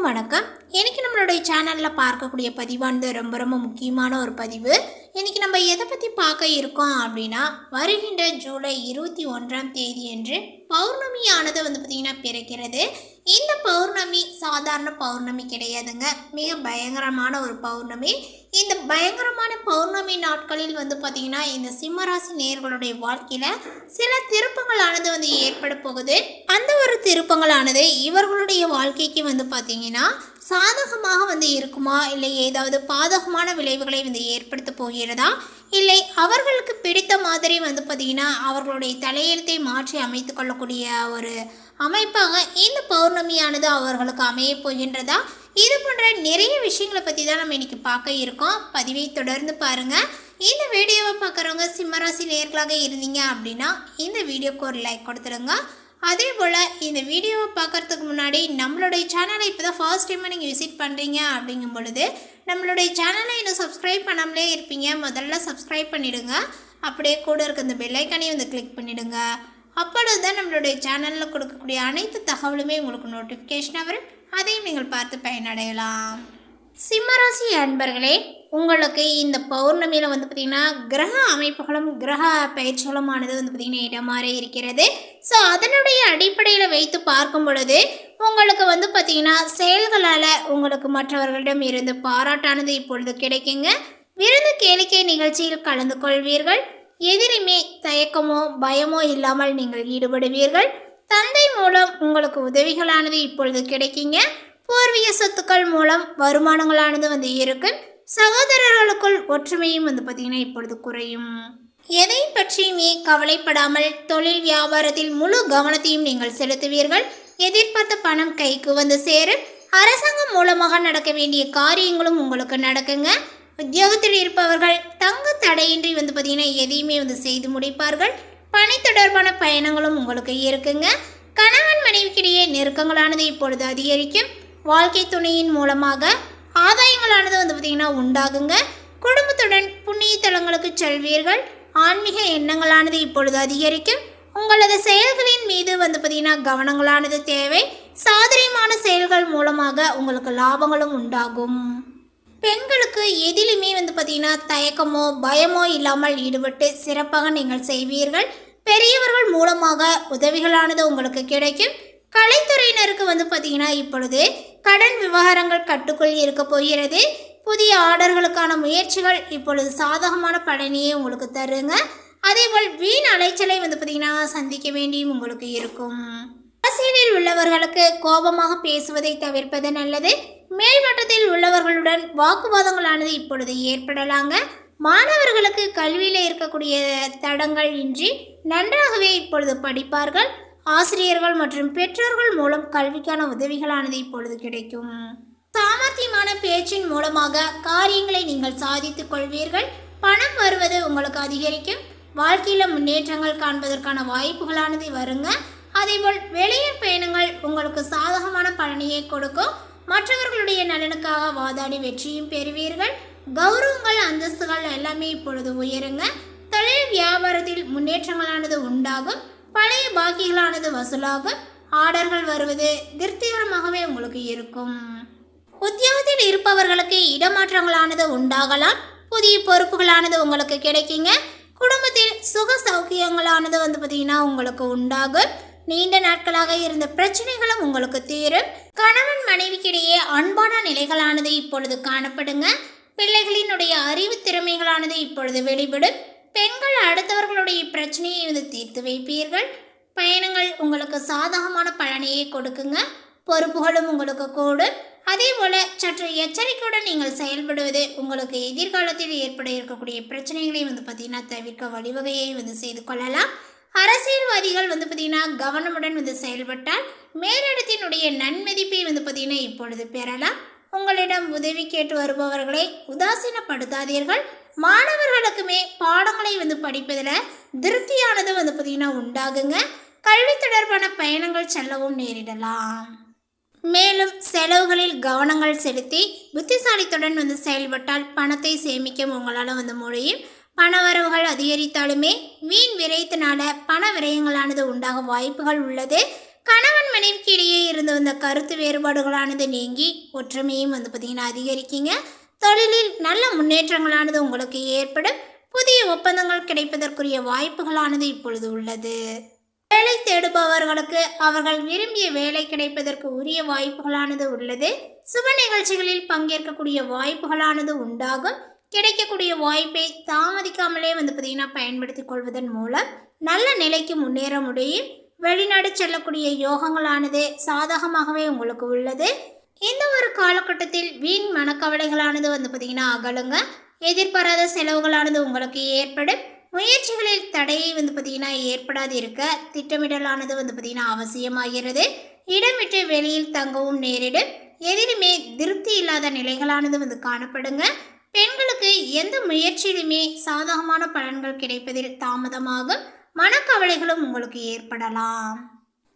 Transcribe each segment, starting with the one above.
அனைவருக்கும் வணக்கம். இன்றைக்கி நம்மளுடைய சேனலில் பார்க்கக்கூடிய பதிவானது ரொம்ப ரொம்ப முக்கியமான ஒரு பதிவு. இன்றைக்கி நம்ம எதை பற்றி பார்க்க இருக்கோம் அப்படின்னா வருகின்ற ஜூலை இருபத்தி ஒன்றாம் தேதி என்று பௌர்ணமியானது வந்து பார்த்திங்கன்னா பிறக்கிறது. இந்த பௌர்ணமி சாதாரண பௌர்ணமி கிடையாதுங்க. மிக பயங்கரமான ஒரு பௌர்ணமி. இந்த பயங்கரமான பௌர்ணமி நாட்களில் வந்து பார்த்திங்கன்னா இந்த சிம்மராசி நேர்களுடைய வாழ்க்கையில் சில திருப்பங்களானது வந்து ஏற்பட போகுது. அந்த ஒரு திருப்பங்களானது இவர்களுடைய வாழ்க்கைக்கு வந்து பார்த்திங்கன்னா சாதகமாக வந்து இருக்குமா? இல்லை ஏதாவது பாதகமான விளைவுகளை வந்து ஏற்படுத்த போகிறதா? இல்லை அவர்களுக்கு பிடித்த மாதிரி வந்து பார்த்திங்கன்னா அவர்களுடைய தலையெழுத்தை மாற்றி அமைத்து கொள்ளக்கூடிய ஒரு அமைப்பாக இந்த பௌர்ணமியானது அவர்களுக்கு அமைய போகின்றதா? இது போன்ற நிறைய விஷயங்களை பற்றி தான் நம்ம இன்னைக்கு பார்க்க இருக்கோம். பதிவை தொடர்ந்து பாருங்கள் இந்த வீடியோவை பார்க்குறவங்க சிம்மராசி நேர்களாக இருந்தீங்க அப்படின்னா இந்த வீடியோக்கு ஒரு லைக் கொடுத்துருங்க அதே போல் இந்த வீடியோவை பார்க்குறதுக்கு முன்னாடி நம்மளுடைய சேனலை இப்போ தான் ஃபர்ஸ்ட் டைமாக நீங்கள் விசிட் பண்ணுறீங்க அப்படிங்கும் பொழுது நம்மளுடைய சேனலை இன்னும் சப்ஸ்கிரைப் பண்ணாமலே இருப்பீங்க. முதல்ல சப்ஸ்கிரைப் பண்ணிவிடுங்க அப்படியே கூட இருக்க இந்த பெல்லைக்கானையும் வந்து கிளிக் பண்ணிவிடுங்க அப்பொழுது தான் நம்மளுடைய சேனலில் கொடுக்கக்கூடிய அனைத்து தகவலுமே உங்களுக்கு நோட்டிஃபிகேஷனாக வரும். அதையும் நீங்கள் பார்த்து பயனடையலாம். சிம்மராசி அன்பர்களே உங்களுக்கு இந்த பௌர்ணமியில் வந்து பார்த்திங்கன்னா கிரக அமைப்புகளும் கிரக பயிற்சிகளுமானது வந்து பார்த்திங்கன்னா இடமாறே இருக்கிறது. ஸோ அதனுடைய அடிப்படையில் வைத்து பார்க்கும் பொழுது உங்களுக்கு வந்து பார்த்திங்கன்னா செயல்களால் உங்களுக்கு மற்றவர்களிடம் இருந்து பாராட்டானது இப்பொழுது கிடைக்குங்க. விருந்து கேளிக்கை நிகழ்ச்சியில் கலந்து கொள்வீர்கள். எதிரிமே தயக்கமோ பயமோ இல்லாமல் நீங்கள் ஈடுபடுவீர்கள். தந்தை மூலம் உங்களுக்கு உதவிகளானது இப்பொழுது கிடைக்குங்க. பூர்வீக சொத்துக்கள் மூலம் வருமானங்களானது வந்து இருக்கும் சகோதரர்களுக்குள் ஒற்றுமையும் வந்து பார்த்திங்கன்னா இப்பொழுது குறையும். எதை பற்றியுமே கவலைப்படாமல் தொழில் வியாபாரத்தில் முழு கவனத்தையும் நீங்கள் செலுத்துவீர்கள். எதிர்பார்த்த பணம் கைக்கு வந்து சேரும். அரசாங்கம் மூலமாக நடக்க வேண்டிய காரியங்களும் உங்களுக்கு நடக்குங்க. உத்தியோகத்தில் இருப்பவர்கள் தங்கு தடையின்றி வந்து பார்த்திங்கன்னா எதையுமே வந்து செய்து முடிப்பார்கள். பணி தொடர்பான பயணங்களும் உங்களுக்கு இருக்குங்க. கணவன் மனைவிக்கிடையே நெருக்கங்களானது இப்பொழுது அதிகரிக்கும். வாழ்க்கை துணையின் மூலமாக ஆதாயங்களானது வந்து பார்த்திங்கன்னா உண்டாகுங்க. குடும்பத்துடன் புண்ணிய தலங்களுக்கு செல்வீர்கள். ஆன்மீக எண்ணங்களானது இப்பொழுது அதிகரிக்கும். உங்களது செயல்களின் மீது வந்து பார்த்திங்கன்னா கவனங்களானது தேவை. சாதரியமான செயல்கள் மூலமாக உங்களுக்கு லாபங்களும் உண்டாகும். பெண்களுக்கு எதிலுமே வந்து பார்த்திங்கன்னா தயக்கமோ பயமோ இல்லாமல் ஈடுபட்டு சிறப்பாக நீங்கள் செய்வீர்கள். பெரியவர்கள் மூலமாக உதவிகளானது உங்களுக்கு கிடைக்கும். கலைத்துறையினருக்கு வந்து பார்த்திங்கன்னா இப்பொழுது கடன் விவகாரங்கள் கட்டுக்குள் இருக்க போகிறது. புதிய ஆர்டர்களுக்கான முயற்சிகள் இப்பொழுது சாதகமான பலனையே உங்களுக்கு தருங்க. அதேபோல் வீண் அலைச்சலை வந்து பார்த்திங்கன்னா சந்திக்க வேண்டியும் உங்களுக்கு இருக்கும். அரசியலில் உள்ளவர்களுக்கு கோபமாக பேசுவதை தவிர்ப்பது நல்லது. மேல்மட்டத்தில் உள்ளவர்களுடன் வாக்குவாதங்களானது இப்பொழுது ஏற்படலாங்க. மாணவர்களுக்கு கல்வியில் இருக்கக்கூடிய தடங்கள் இன்றி நன்றாகவே இப்பொழுது படிப்பார்கள். ஆசிரியர்கள் மற்றும் பெற்றோர்கள் மூலம் கல்விக்கான உதவிகளானது இப்பொழுது கிடைக்கும். சாமர்த்தியமான பேச்சின் மூலமாக காரியங்களை நீங்கள் சாதித்துக் கொள்வீர்கள். பணம் வருவது உங்களுக்கு அதிகரிக்கும். வாழ்க்கையில் முன்னேற்றங்கள் காண்பதற்கான வாய்ப்புகளானது வருங்க. அதேபோல் வெளியூர் பயணங்கள் உங்களுக்கு சாதகமான பலனையை கொடுக்கும். மற்றவர்களுடைய நலனுக்காக வாதாடி வெற்றியும் பெறுவீர்கள். கௌரவங்கள் அந்தஸ்துகள் எல்லாமே இப்பொழுது உயருங்க. தொழில் வியாபாரத்தில் முன்னேற்றங்களானது உண்டாகும். பழைய பாக்கிகளானது வசூலாகும். ஆர்டர்கள் வருவது திருப்திகரமாகவே உங்களுக்கு இருக்கும். உத்தியோகத்தில் இருப்பவர்களுக்கு இடமாற்றங்களானது உண்டாகலாம். புதிய பொறுப்புகளானது உங்களுக்கு கிடைக்குங்க. குடும்பத்தில் சுக சௌக்கியங்களானது வந்து பார்த்திங்கன்னா உங்களுக்கு உண்டாகும். நீண்ட நாட்களாக இருந்த பிரச்சனைகளும் உங்களுக்கு தீரும். கணவன் மனைவிக்கிடையே அன்பான நிலைகளானது இப்பொழுது காணப்படுங்க. பிள்ளைகளினுடைய அறிவு திறமைகளானது இப்பொழுது வெளிப்படும். பெண்கள் அடுத்தவர்களுடைய பிரச்சனையை வந்து தீர்த்து வைப்பீர்கள். பயணங்கள் உங்களுக்கு சாதகமான பலனையை கொடுக்குங்க. பொறுப்புகளும் உங்களுக்கு கூடும். அதே போல சற்று எச்சரிக்கையுடன் நீங்கள் செயல்படுவது உங்களுக்கு எதிர்காலத்தில் ஏற்பட இருக்கக்கூடிய பிரச்சனைகளை வந்து பார்த்திங்கன்னா தவிர்க்க வழிவகையை வந்து செய்து கொள்ளலாம். அரசியல்வாதிகள் வந்து பார்த்திங்கன்னா கவனமுடன் வந்து செயல்பட்டால் மேலிடத்தினுடைய நன்மதிப்பை வந்து பார்த்திங்கன்னா இப்பொழுது பெறலாம். உங்களிடம் உதவி கேட்டு வருபவர்களை உதாசீனப்படுத்தாதீர்கள். மாணவர்களுக்குமே பாடங்களை வந்து படிப்பதில் திருப்தியானது வந்து பார்த்திங்கன்னா உண்டாகுங்க. கல்வி தொடர்பான பயணங்கள் செல்லவும் நேரிடலாம். மேலும் செலவுகளில் கவனங்கள் செலுத்தி புத்திசாலித்துடன் வந்து செயல்பட்டால் பணத்தை சேமிக்க உங்களால் வந்து முடியும். பணவரவுகள் அதிகரித்தாலுமே வீண் விரயத்தினால பண விரயங்களானது உண்டாகும் வாய்ப்புகள் உள்ளது. கணவன் கணவன் மனைவிக்கு இடையே இருந்து வந்த கருத்து வேறுபாடுகளானது நீங்கி ஒற்றுமையும் வந்து பார்த்திங்கன்னா அதிகரிக்குங்க. தொழிலில் நல்ல முன்னேற்றங்களானது உங்களுக்கு ஏற்படும். புதிய ஒப்பந்தங்கள் கிடைப்பதற்குரிய வாய்ப்புகளானது இப்பொழுது உள்ளது. வேலை தேடுபவர்களுக்கு அவர்கள் விரும்பிய வேலை கிடைப்பதற்கு உரிய வாய்ப்புகளானது உள்ளது. சுப நிகழ்ச்சிகளில் பங்கேற்கக்கூடிய வாய்ப்புகளானது உண்டாகும். கிடைக்கக்கூடிய வாய்ப்பை தாமதிக்காமலே வந்து பார்த்தீங்கன்னா பயன்படுத்தி கொள்வதன் மூலம் நல்ல நிலைக்கு முன்னேற முடியும். வெளிநாடு செல்லக்கூடிய யோகங்களானது சாதகமாகவே உங்களுக்கு உள்ளது. இந்த ஒரு காலகட்டத்தில் வீண் மனக்கவலைகளானது வந்து பார்த்தீங்கன்னா அகலுங்க. எதிர்பாராத செலவுகளானது உங்களுக்கு ஏற்படும். முயற்சிகளில் தடையை வந்து பார்த்தீங்கன்னா ஏற்படாது இருக்க திட்டமிடலானது வந்து பார்த்திங்கன்னா அவசியமாகிறது. இடம் விட்டு வெளியில் தங்கவும் நேரிடும். எதிலுமே திருப்தி இல்லாத நிலைகளானது வந்து காணப்படுங்க. பெண்களுக்கு எந்த முயற்சியிலுமே சாதகமான பலன்கள் கிடைப்பதில் தாமதமாகும் மனக்கவலைகளும் உங்களுக்கு ஏற்படலாம்.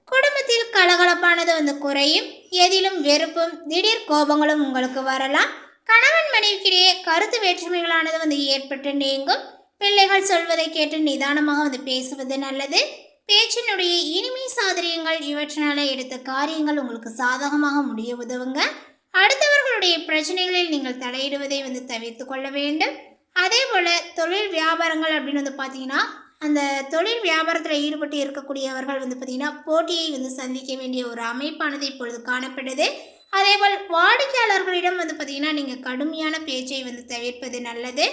குடும்பத்தில் கலகலப்பானது வந்து குறையும். எதிலும் வெறுப்பும் திடீர் கோபங்களும் உங்களுக்கு வரலாம். கணவன் மனைவிக்கிடையே கருத்து வேற்றுமைகளானது வந்து ஏற்பட்டு நீங்கும். பிள்ளைகள் சொல்வதை கேட்டு நிதானமாக வந்து பேசுவது நல்லது. பேச்சினுடைய இனிமை சாதரியங்கள் இவற்றினால எடுத்த காரியங்கள் உங்களுக்கு சாதகமாக முடிய உதவுங்க. அடுத்தவர்களுடைய பிரச்சனைகளில் நீங்கள் தலையிடுவதை வந்து தவிர்த்து கொள்ள வேண்டும். அதே போல் தொழில் வியாபாரங்கள் அப்படின்னு வந்து பார்த்தீங்கன்னா அந்த தொழில் வியாபாரத்தில் ஈடுபட்டு இருக்கக்கூடியவர்கள் வந்து பார்த்திங்கன்னா போட்டியை வந்து சந்திக்க வேண்டிய ஒரு அமைப்பானது இப்பொழுது காணப்படுது. அதேபோல் வாடிக்கையாளர்களிடம் வந்து பார்த்திங்கன்னா நீங்கள் கடுமையான பேச்சை வந்து தவிர்ப்பது நல்லது.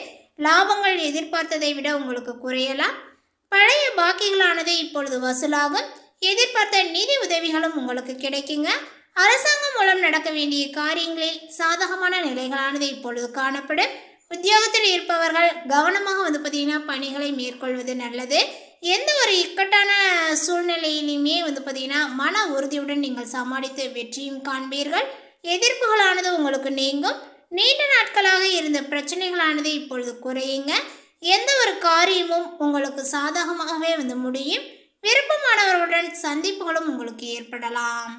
லாபங்கள் எதிர்பார்த்ததை விட உங்களுக்கு குறையலாம். பழைய பாக்கிகளானது இப்பொழுது வசூலாகும். எதிர்பார்த்த நிதி உதவிகளும் உங்களுக்கு கிடைக்குங்க. அரசாங்கம் மூலம் நடக்க வேண்டிய காரியங்களில் சாதகமான நிலைகளானது இப்பொழுது காணப்படும். உத்தியோகத்தில் இருப்பவர்கள் கவனமாக வந்து பார்த்தீங்கன்னா பணிகளை மேற்கொள்வது நல்லது. எந்த ஒரு இக்கட்டான சூழ்நிலையிலுமே வந்து பார்த்தீங்கன்னா மன உறுதியுடன் நீங்கள் சமாளித்து வெற்றியும் காண்பீர்கள். எதிர்ப்புகளானது உங்களுக்கு நீங்கும். நீண்ட நாட்களாக இருந்த பிரச்சனைகளானது இப்பொழுது குறையுங்க. எந்த ஒரு காரியமும் உங்களுக்கு சாதகமாகவே வந்து முடியும். விருப்பமானவர்களுடன் சந்திப்புகளும் உங்களுக்கு ஏற்படலாம்.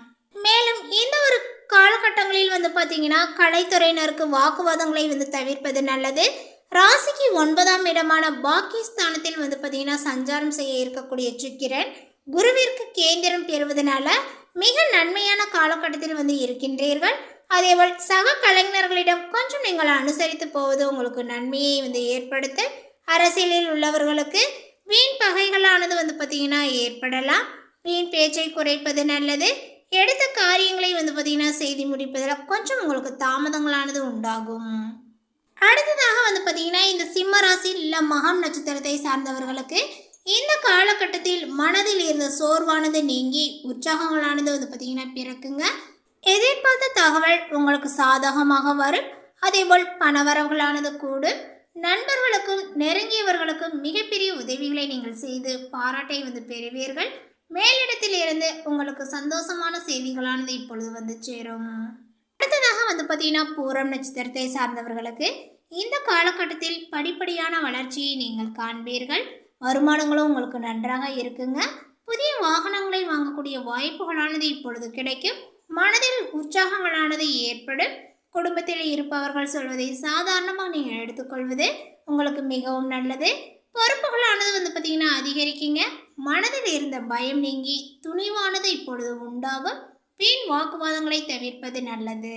மேலும் நேரங்களில் வந்து பார்த்தீங்கன்னா கலைத்துறையினருக்கு வாக்குவாதங்களை வந்து தவிர்ப்பது நல்லது. ராசிக்கு ஒன்பதாம் இடமான பாகிஸ்தானத்தில் வந்து பார்த்தீங்கன்னா சஞ்சாரம் செய்ய இருக்கக்கூடிய சுக்கிரன் குருவிற்கு கேந்திரம் பெறுவதனால மிக நன்மையான காலகட்டத்தில் வந்து இருக்கின்றீர்கள். அதேபோல் சக கலைஞர்களிடம் கொஞ்சம் நீங்கள் அனுசரித்து போவது உங்களுக்கு நன்மையை வந்து ஏற்படுத்த அரசியலில் உள்ளவர்களுக்கு வீண் பகைகளானது வந்து பார்த்தீங்கன்னா ஏற்படலாம். வீண் பேச்சை குறைப்பது நல்லது. எடுத்த காரியங்களை வந்து பார்த்தீங்கன்னா செய்தி முடிப்பதில் கொஞ்சம் உங்களுக்கு தாமதங்களானது உண்டாகும். அடுத்ததாக வந்து பார்த்தீங்கன்னா இந்த சிம்ம ராசி இல்லை மகம் நட்சத்திரத்தை சார்ந்தவர்களுக்கு இந்த காலகட்டத்தில் மனதில் இருந்த சோர்வானது நீங்கி உற்சாகங்களானது வந்து பார்த்தீங்கன்னா பிறக்குங்க. எதிர்பார்த்த தகவல் உங்களுக்கு சாதகமாக வரும். அதேபோல் பணவரவுகளானது கூடும். நண்பர்களுக்கும் நெருங்கியவர்களுக்கும் மிகப்பெரிய உதவிகளை நீங்கள் செய்து பாராட்டை வந்து பெறுவீர்கள். மேலிடத்தில் இருந்து உங்களுக்கு சந்தோஷமான செய்திகளானது இப்பொழுது வந்து சேரும். அடுத்ததாக வந்து பார்த்தீங்கன்னா பூரம் நட்சத்திரத்தை சார்ந்தவர்களுக்கு இந்த காலகட்டத்தில் படிப்படியான வளர்ச்சியை நீங்கள் காண்பீர்கள். வருமானங்களும் உங்களுக்கு நன்றாக இருக்குங்க. புதிய வாகனங்களை வாங்கக்கூடிய வாய்ப்புகளானது இப்பொழுது கிடைக்கும். மனதில் உற்சாகங்களானது ஏற்படும். குடும்பத்தில் இருப்பவர்கள் சொல்வதை சாதாரணமாக நீங்கள் எடுத்துக்கொள்வது உங்களுக்கு மிகவும் நல்லது. பொறுப்புகளானது வந்து பார்த்தீங்கன்னா அதிகரிக்குங்க. மனதில் இருந்த பயம் நீங்கி துணிவானது இப்பொழுது உண்டாகும். வீண் வாக்குவாதங்களை தவிர்ப்பது நல்லது.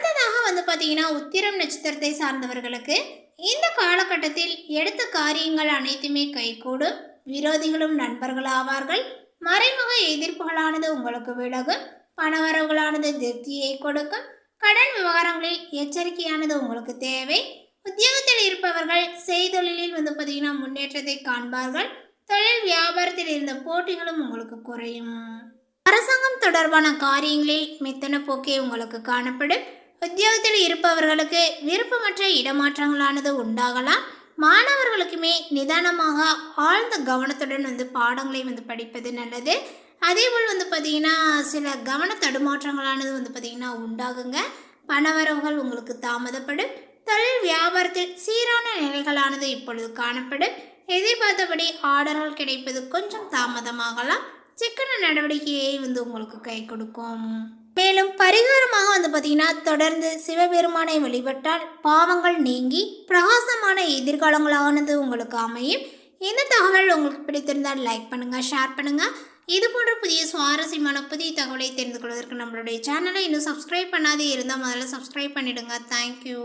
அடுத்ததாக வந்து பார்த்தீங்கன்னா உத்திரம் நட்சத்திரத்தை சார்ந்தவர்களுக்கு இந்த காலகட்டத்தில் எடுத்த காரியங்கள் அனைத்துமே கைகூடும். விரோதிகளும் நண்பர்களாவார்கள் மறைமுக எதிர்ப்புகளானது உங்களுக்கு விலகும். பணவரவுகளானது திருப்தியை கொடுக்கும். கடன் விவகாரங்களில் எச்சரிக்கையானது உங்களுக்கு தேவை. உத்தியோகத்தில் இருப்பவர்கள் செய்தொழிலில் வந்து பார்த்தீங்கன்னா முன்னேற்றத்தை காண்பார்கள். தொழில் வியாபாரத்தில் இருந்த போட்டிகளும் உங்களுக்கு குறையும். அரசாங்கம் தொடர்பான காரியங்களில் மெத்தன போக்கே உங்களுக்கு காணப்படும். உத்தியோகத்தில் இருப்பவர்களுக்கு விருப்பமற்ற இடமாற்றங்களானது உண்டாகலாம். மாணவர்களுக்குமே நிதானமாக ஆழ்ந்த கவனத்துடன் வந்து பாடங்களை வந்து படிப்பது நல்லது. அதேபோல் வந்து பார்த்திங்கன்னா சில கவன தடுமாற்றங்களானது வந்து பார்த்திங்கன்னா உண்டாகுங்க. பணவரவுகள் உங்களுக்கு தாமதப்படும். தொழில் வியாபாரத்தில் சீரான நிலைகளானது இப்பொழுது காணப்படும். எதிர்பார்த்தபடி ஆர்டர்கள் கிடைப்பது கொஞ்சம் தாமதமாகலாம். சிக்கன நடவடிக்கையை வந்து உங்களுக்கு கை கொடுக்கும். மேலும் பரிகாரமாக வந்து பார்த்தீங்கன்னா தொடர்ந்து சிவபெருமானை வழிபட்டால் பாவங்கள் நீங்கி பிரகாசமான எதிர்காலங்களானது உங்களுக்கு அமையும். இந்த தகவல் உங்களுக்கு பிடித்திருந்தால் லைக் பண்ணுங்கள் ஷேர் பண்ணுங்கள் இது போன்ற புதிய சுவாரஸ்யமான புதிய தகவலை தெரிந்து கொள்வதற்கு நம்மளுடைய சேனலை இன்னும் சப்ஸ்கிரைப் பண்ணாதே இருந்தால் முதல்ல சப்ஸ்கிரைப் பண்ணிவிடுங்க தேங்க்யூ